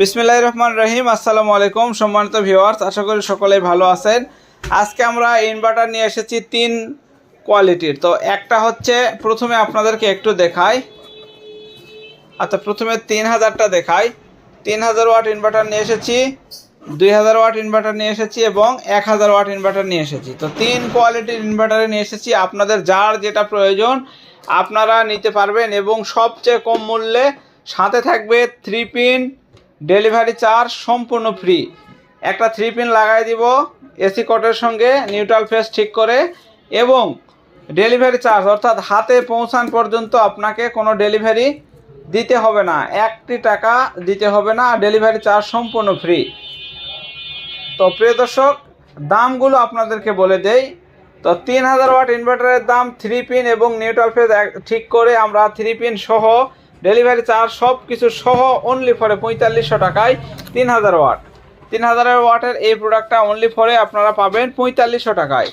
বিসমিল্লাহ রহমান রহিম, আসসালামু আলাইকুম সম্মানিত ভিউয়ার্স, আশা করি সকলেই ভালো আছেন। আজকে আমরা ইনভার্টার নিয়ে এসেছি তিন কোয়ালিটির তো একটা হচ্ছে প্রথমে আপনাদেরকে একটু দেখাই। আচ্ছা প্রথমে তিন হাজারটা দেখাই। তিন হাজার ওয়াট ইনভার্টার নিয়ে এসেছি, দুই হাজার ওয়াট ইনভার্টার নিয়ে এসেছি এবং এক হাজার ওয়াট ইনভার্টার নিয়ে এসেছি। তো তিন কোয়ালিটির ইনভার্টারে নিয়ে এসেছি, আপনাদের যার যেটা প্রয়োজন, আপনারা নিতে পারবেন এবং সবচেয়ে কম মূল্যে সাথে থাকবে থ্রি পিন ডেলিভারি চার্জ সম্পূর্ণ ফ্রি। একটা থ্রি পিন লাগাই দিব এসি কটের সঙ্গে নিউট্রাল ফেস ঠিক করে, এবং ডেলিভারি চার্জ অর্থাৎ হাতে পৌঁছান পর্যন্ত আপনাকে কোনো ডেলিভারি দিতে হবে না। একটি টাকা দিতে হবে না ডেলিভারি চার্জ সম্পূর্ণ ফ্রি তো প্রিয় দর্শক, দামগুলো আপনাদেরকে বলে দেই। তো তিন হাজার ওয়াট ইনভার্টারের দাম থ্রি পিন এবং নিউট্রাল ফেজ ঠিক করে আমরা থ্রি পিন সহ ডেলিভারি চার্জ সব কিছু সহ অনলি ফরে পঁয়তাল্লিশশো টাকায় তিন হাজার ওয়াট। তিন হাজারের ওয়াটের এই প্রোডাক্টটা অনলি ফরে আপনারা পাবেন পঁয়তাল্লিশশো টাকায়।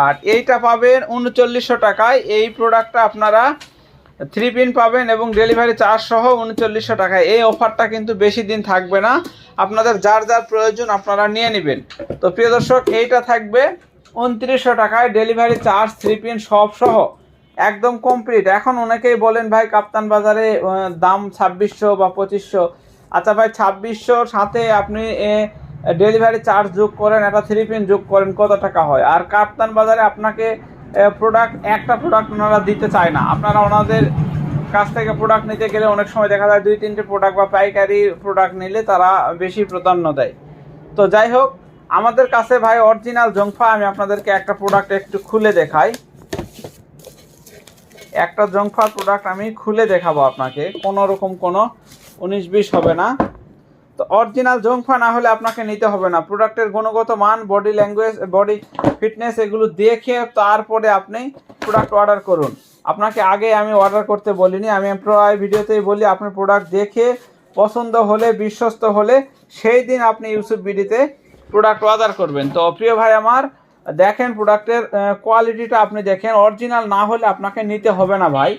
আর এইটা পাবেন উনচল্লিশশো টাকায়। এই প্রোডাক্টটা আপনারা থ্রি পিন পাবেন এবং ডেলিভারি চার্জ সহ উনচল্লিশশো টাকায়। এই অফারটা কিন্তু বেশি দিন থাকবে না। আপনাদের যার যার প্রয়োজন আপনারা নিয়ে নেবেন। তো প্রিয় দর্শক, এইটা থাকবে উনত্রিশশো টাকায় ডেলিভারি চার্জ থ্রি পিন সব সহ। একদম কমপ্লিট এখন অনেকেই বলেন, ভাই, কাপ্তান বাজারে দাম ছাব্বিশশো বা পঁচিশশো। আচ্ছা ভাই, ছাব্বিশশোর সাথে আপনি ডেলিভারি চার্জ যোগ করেন, একটা থ্রি পিন যোগ করেন, কত টাকা হয়? আর কাপ্তান বাজারে আপনাকে প্রোডাক্ট একটা প্রোডাক্ট ওনারা দিতে চায় না। আপনারা ওনাদের কাছ থেকে প্রোডাক্ট নিতে গেলে অনেক সময় দেখা যায় দুই, তিনটে প্রোডাক্ট বা পাইকারি প্রোডাক্ট নিলে তারা বেশি প্রাধান্য দেয়। তো যাই হোক, আমাদের কাছে ভাই অরিজিনাল জংফা, আমি আপনাদেরকে একটা প্রোডাক্ট একটু খুলে দেখাই। একটা জংফা প্রোডাক্ট আমি খুলে দেখাবো আপনাকে। কোনো রকম কোনো উনিশ বিশ হবে না। তো অরিজিনাল জংফা না হলে আপনাকে নিতে হবে না। প্রোডাক্টের গুণগত মান বডি ল্যাঙ্গুয়েজ বডি ফিটনেস এগুলো দেখে তারপরে আপনি প্রোডাক্ট অর্ডার করুন। আপনাকে আগে আমি অর্ডার করতে বলিনি। আমি প্রায় ভিডিওতেই বলি আপনার প্রোডাক্ট দেখে, পছন্দ হলে, বিশ্বস্ত হলে, সেই দিন আপনি ইউসুফ বিডিতে প্রোডাক্ট অর্ডার করবেন। তো প্রিয় ভাই আমার দেখেন প্রোডাক্টের কোয়ালিটিটা আপনি দেখেন। অরিজিনাল না হলে আপনাকে নিতে হবে না ভাই।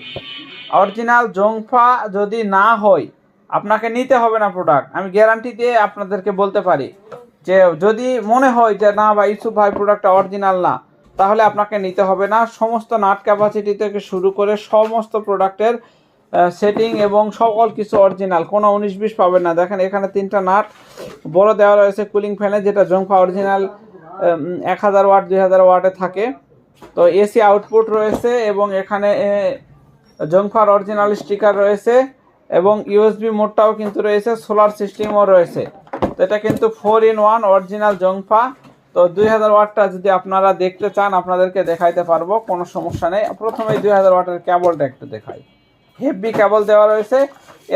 অরিজিনাল জংফা যদি না হয়, আপনাকে নিতে হবে না প্রোডাক্ট আমি গ্যারান্টি দিয়ে আপনাদেরকে বলতে পারি যে, যদি মনে হয় যে, না ভাই, ইউসুফ ভাই প্রোডাক্টটা অরিজিনাল না, তাহলে আপনাকে নিতে হবে না। সমস্ত নাট ক্যাপাসিটি থেকে শুরু করে সমস্ত প্রোডাক্টের সেটিং এবং সকল কিছু অরিজিনাল কোনো উনিশ বিশ পাবেন না। দেখেন এখানে তিনটা নাট, বড় দেওয়া রয়েছে কুলিং ফ্যানে যেটা জংফা অরিজিনাল এক হাজার ওয়াট, দুই হাজার ওয়াটে থাকে। তো এসি আউটপুট রয়েছে এবং এখানে জংফার অরিজিনাল স্টিকার রয়েছে এবং ইউএসবি মোডটাও কিন্তু রয়েছে সোলার সিস্টেমও রয়েছে। তো এটা কিন্তু ফোর ইন ওয়ান অরিজিনাল জংফা তো দুই হাজার ওয়াটটা যদি আপনারা দেখতে চান, আপনাদেরকে দেখাইতে পারব, কোনো সমস্যা নেই। প্রথমে দুই হাজার ওয়াটের কেবলটা একটু দেখাই। হেভি কেবল দেওয়া রয়েছে।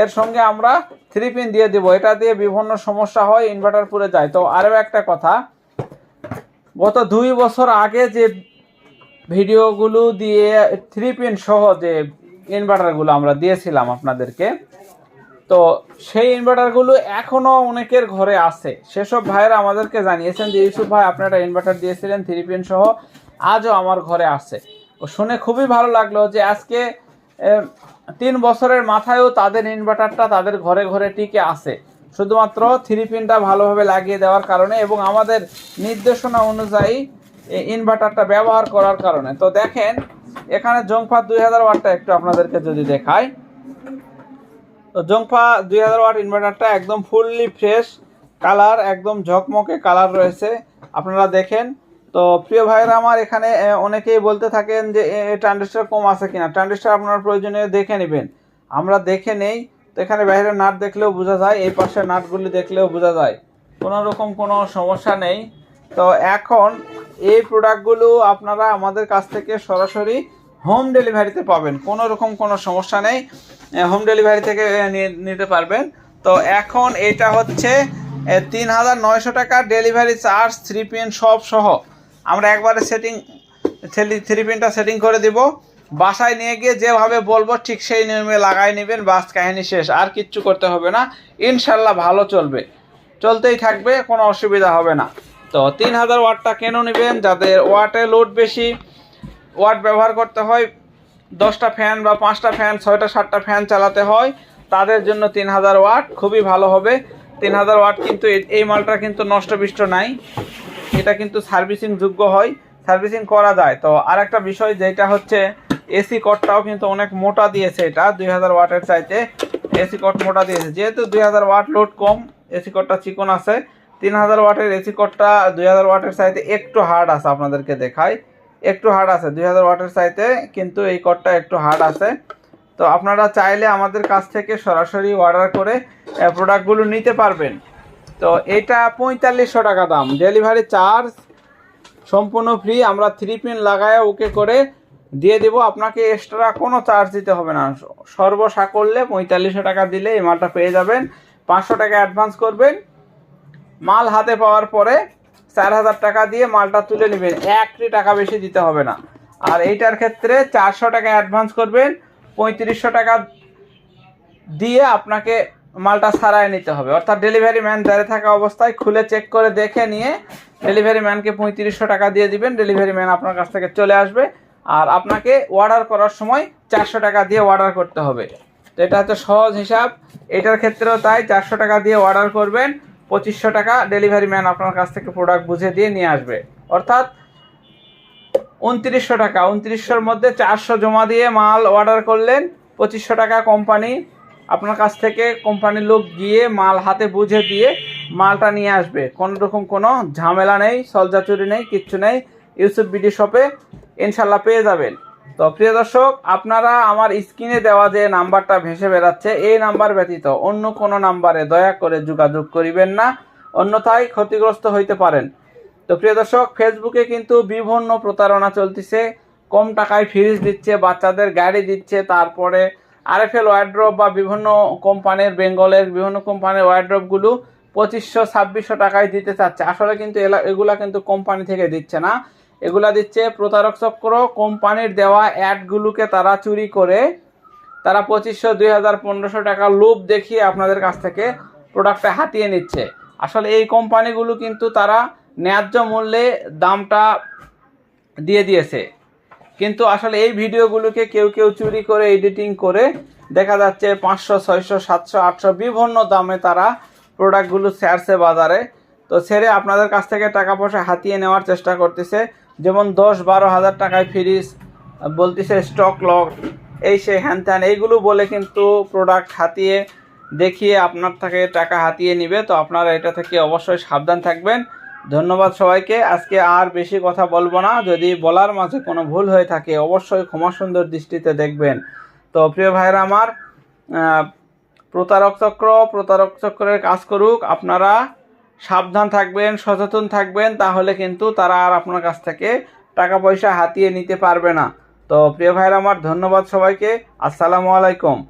এর সঙ্গে আমরা থ্রি পিন দিয়ে দিব। এটা দিয়ে বিভিন্ন সমস্যা হয় ইনভার্টার পুরে যায়। তো আরও একটা কথা গত দুই বছর আগে যে ভিডিওগুলো দিয়ে থ্রি পিন সহ যে ইনভার্টারগুলো আমরা দিয়েছিলাম আপনাদেরকে, তো সেই ইনভার্টারগুলো এখনও অনেকের ঘরে আছে। সেসব ভাইয়েরা আমাদেরকে জানিয়েছেন যে, ইউসুফ ভাই, আপনি একটা ইনভার্টার দিয়েছিলেন থ্রি পিন সহ, আজও আমার ঘরে আছে। ও শুনে খুবই ভালো লাগল যে আজকে তিন বছরের মাথায়ও তাদের ইনভার্টারটা তাদের ঘরে ঘরে টিকে আছে। শুধুমাত্র থ্রি পিনটা ভালোভাবে লাগিয়ে দেওয়ার কারণে এবং আমাদের নির্দেশনা অনুযায়ী ইনভার্টারটা ব্যবহার করার কারণে। তো দেখেন, এখানে জংফা দুই হাজার ওয়াটটা একটু আপনাদেরকে যদি দেখায় তো জংফা দুই হাজার ওয়াট ইনভার্টারটা একদম ফুললি ফ্রেশ কালার একদম ঝকমকে কালার রয়েছে। আপনারা দেখেন, তো প্রিয় ভাইয়েরা আমার এখানে অনেকেই বলতে থাকেন যে ট্রানজিস্টার কম আছে কিনা। ট্রানজিস্টার আপনার প্রয়োজনীয় দেখে নেবেন। আমরা দেখে নেই তো এখানে বাইরের নাট দেখলেও বোঝা যায়, এই পাশের নাটগুলি দেখলেও বোঝা যায়। কোনো রকম কোনো সমস্যা নেই। তো এখন এই প্রোডাক্টগুলো আপনারা আমাদের কাছ থেকে সরাসরি হোম ডেলিভারিতে পাবেন। কোনো রকম কোনো সমস্যা নেই হোম ডেলিভারি থেকে নিতে পারবেন। তো এখন এটা হচ্ছে তিন হাজার নয়শো টাকা ডেলিভারি চার্জ, থ্রি পিন সব সহ। আমরা একবারে সেটিং থ্রি পিনটা সেটিং করে দিব। বাসায় নিয়ে গিয়ে যেভাবে বলব, ঠিক সেই নিয়মে লাগাই নেবেন, বাস কাহিনী শেষ। আর কিচ্ছু করতে হবে না। ইনশাল্লাহ ভালো চলবে। চলতেই থাকবে, কোনো অসুবিধা হবে না। তো তিন হাজার ওয়াটটা কেন নেবেন? যাদের ওয়াটে লোড বেশি, ওয়াট ব্যবহার করতে হয়, দশটা ফ্যান বা পাঁচটা ফ্যান ছয়টা, সাতটা ফ্যান চালাতে হয়, তাদের জন্য তিন হাজার ওয়াট খুবই ভালো হবে। তিন হাজার ওয়াট কিন্তু এই মালটা কিন্তু নষ্ট বিষ্ট নাই। এটা কিন্তু সার্ভিসিং যোগ্য হয়। সার্ভিসিং করা যায়। তো আর একটা বিষয়, যেটা হচ্ছে এসি কটটাও কিন্তু অনেক মোটা দিয়েছে এটা, দুই হাজার ওয়াটের চাইতে এসি কট মোটা দিয়েছে। যেহেতু দুই হাজার ওয়াট লোড কম, এসি কটটা চিকন আছে, তিন হাজার ওয়াটের এসি কটটা দুই হাজার ওয়াটের চাইতে একটু হার্ড আছে আপনাদেরকে দেখাই। একটু হার্ড আছে, দুই হাজার ওয়াটের চাইতে কিন্তু এই কটটা একটু হার্ড আছে। তো আপনারা চাইলে আমাদের কাছ থেকে সরাসরি অর্ডার করে প্রোডাক্টগুলো নিতে পারবেন। তো এটা পঁয়তাল্লিশশো টাকা দাম। ডেলিভারি চার্জ সম্পূর্ণ ফ্রি, আমরা থ্রি পিন লাগায় ওকে করে দিয়ে দেব, আপনাকে এক্সট্রা কোনো চার্জ দিতে হবে না। সর্বসা করলে পঁয়তাল্লিশশো টাকা দিলে এই মালটা পেয়ে যাবেন। পাঁচশো টাকা অ্যাডভান্স করবেন। মাল হাতে পাওয়ার পরে চার হাজার টাকা দিয়ে মালটা তুলে নেবেন। একটি টাকা বেশি দিতে হবে না। আর এইটার ক্ষেত্রে চারশো টাকা অ্যাডভান্স করবেন। পঁয়ত্রিশশো টাকা দিয়ে আপনাকে মালটা সারায় নিতে হবে। অর্থাৎ ডেলিভারি ম্যান দাঁড়িয়ে থাকা অবস্থায় খুলে চেক করে দেখে নিয়ে ডেলিভারি ম্যানকে পঁয়ত্রিশশো টাকা দিয়ে দিবেন। ডেলিভারি ম্যান আপনার কাছ থেকে চলে আসবে। আর আপনাকে অর্ডার করার সময় চারশো টাকা দিয়ে অর্ডার করতে হবে। তো এটা হচ্ছে সহজ হিসাব। এটার ক্ষেত্রেও তাই চারশো টাকা দিয়ে অর্ডার করবেন, পঁচিশশো টাকা ডেলিভারি ম্যান আপনার কাছ থেকে প্রোডাক্ট বুঝে দিয়ে নিয়ে আসবে। অর্থাৎ উনত্রিশশো টাকা, উনত্রিশশোর মধ্যে চারশো জমা দিয়ে মাল অর্ডার করলেন, পঁচিশশো টাকা কোম্পানি আপনার কাছ থেকে কোম্পানির লোক গিয়ে মাল হাতে বুঝে দিয়ে মালটা নিয়ে আসবে। কোনো রকম কোনো ঝামেলা নেই সলজাচুরি নেই, কিচ্ছু নেই। ইউসুফ বিডি শপে ইনশাল্লাহ পেয়ে যাবেন। তো প্রিয় দর্শক, আপনারা আমার স্ক্রিনে দেওয়া যে নাম্বারটা ভেসে বেড়াচ্ছে, এই নাম্বার ব্যতীত অন্য কোনো নাম্বারে দয়া করে যোগাযোগ করিবেন না, অন্যথায় ক্ষতিগ্রস্ত হইতে পারেন। তো প্রিয় দর্শক, ফেসবুকে কিন্তু বিভিন্ন প্রতারণা চলতেছে, কম টাকায় ফ্রিজ দিচ্ছে, বাচ্চাদের গাড়ি দিচ্ছে, তারপরে আরএফএল ওয়ার্ড্রপ বা বিভিন্ন কোম্পানির, বেঙ্গলের বিভিন্ন কোম্পানির ওয়ার্ড্রপগুলো পঁচিশশো, ছাব্বিশশো টাকায় দিতে চাচ্ছে। আসলে কিন্তু এগুলা কিন্তু কোম্পানি থেকে দিচ্ছে না। এগুলা দিচ্ছে প্রতারক চক্র কোম্পানির দেওয়া অ্যাডগুলোকে তারা চুরি করে। তারা পঁচিশশো, দুই হাজার পনেরোশো টাকা লোভ দেখিয়ে আপনাদের কাছ থেকে প্রোডাক্টটা হাতিয়ে নিচ্ছে। আসলে এই কোম্পানিগুলো কিন্তু তারা ন্যায্য মূল্যে দামটা দিয়ে দিয়েছে। কিন্তু আসলে এই ভিডিওগুলোকে কেউ কেউ চুরি করে, এডিটিং করে দেখা যাচ্ছে পাঁচশো, ছয়শো, সাতশো, আটশো বিভিন্ন দামে তারা প্রোডাক্টগুলো ছাড়ছে বাজারে। তো ছেড়ে আপনাদের কাছ থেকে টাকা পয়সা হাতিয়ে নেওয়ার চেষ্টা করতেছে। যেমন দশ বারো হাজার টাকায় ফ্রিজ, বলতেছে স্টক লক এই সে হ্যান ত্যান এইগুলো বলে কিন্তু প্রোডাক্ট হাতিয়ে দেখিয়ে আপনার থেকে টাকা হাতিয়ে নিবে। তো আপনারা এটা থেকে অবশ্যই সাবধান থাকবেন। ধন্যবাদ সবাইকে। আজকে আর বেশি কথা বলব না। যদি বলার মাঝে কোনো ভুল হয়ে থাকে, অবশ্যই ক্ষমা সুন্দর দৃষ্টিতে দেখবেন। তো প্রিয় ভাইরা আমার প্রতারক চক্র, প্রতারক চক্রের কাজ করুক। আপনারা সাবধান থাকবেন, সচেতন থাকবেন, তাহলে কিন্তু তারা আর আপনার কাছ থেকে টাকা পয়সা হাতিয়ে নিতে পারবে না। তো প্রিয় ভাইরা আমার ধন্যবাদ সবাইকে। আসসালামু আলাইকুম।